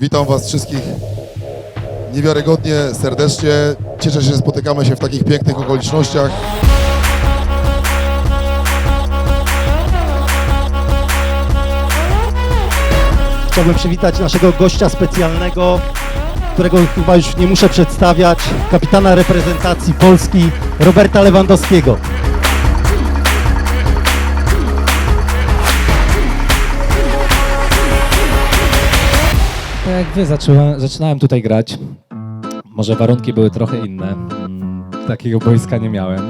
Witam Was wszystkich niewiarygodnie, serdecznie. Cieszę się, że spotykamy się w takich pięknych okolicznościach. Chciałbym przywitać naszego gościa specjalnego, którego chyba już nie muszę przedstawiać, kapitana reprezentacji Polski Roberta Lewandowskiego. Tak jak wy zaczęła, zaczynałem tutaj grać. Może warunki były trochę inne. Mm, Takiego boiska nie miałem.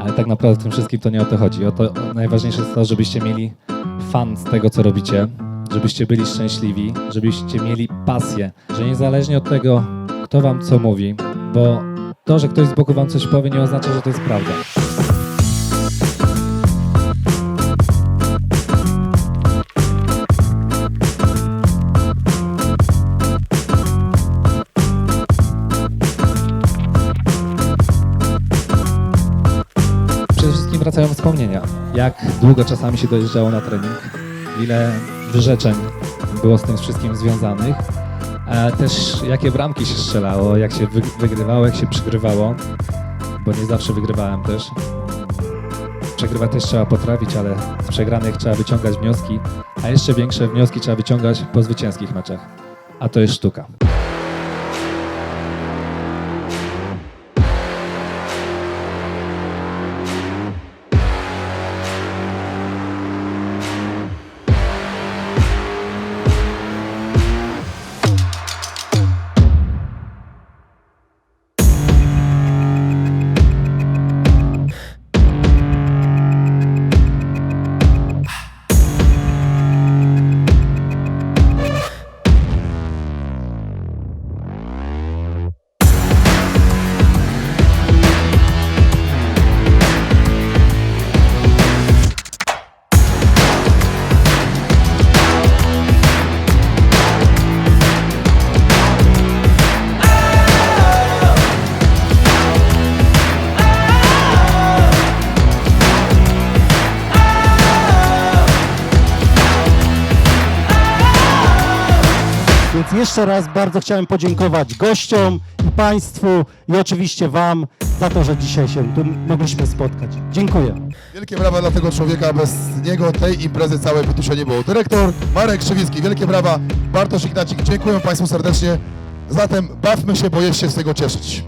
Ale tak naprawdę w tym wszystkim to nie o to chodzi. O to o, najważniejsze jest to, żebyście mieli fan z tego, co robicie. Żebyście byli szczęśliwi, żebyście mieli pasję. Że niezależnie od tego, kto wam co mówi, bo to, że ktoś z boku wam coś powie, nie oznacza, że to jest prawda. Wracają wspomnienia. Jak długo czasami się dojeżdżało na trening, ile wyrzeczeń było z tym wszystkim związanych. A też jakie bramki się strzelało, jak się wy- wygrywało, jak się przegrywało, bo nie zawsze wygrywałem też. Przegrywać też trzeba potrafić, ale z przegranych trzeba wyciągać wnioski, a jeszcze większe wnioski trzeba wyciągać po zwycięskich meczach. A to jest sztuka. Jeszcze raz bardzo chciałem podziękować gościom i Państwu i oczywiście Wam za to, że dzisiaj się tu mogliśmy spotkać. Dziękuję. Wielkie brawa dla tego człowieka, bez niego tej imprezy całej by tu nie było. Dyrektor Marek Krzywicki, wielkie brawa. Bartosz Ignacik, dziękuję Państwu serdecznie. Zatem bawmy się, bo jest się z tego cieszyć.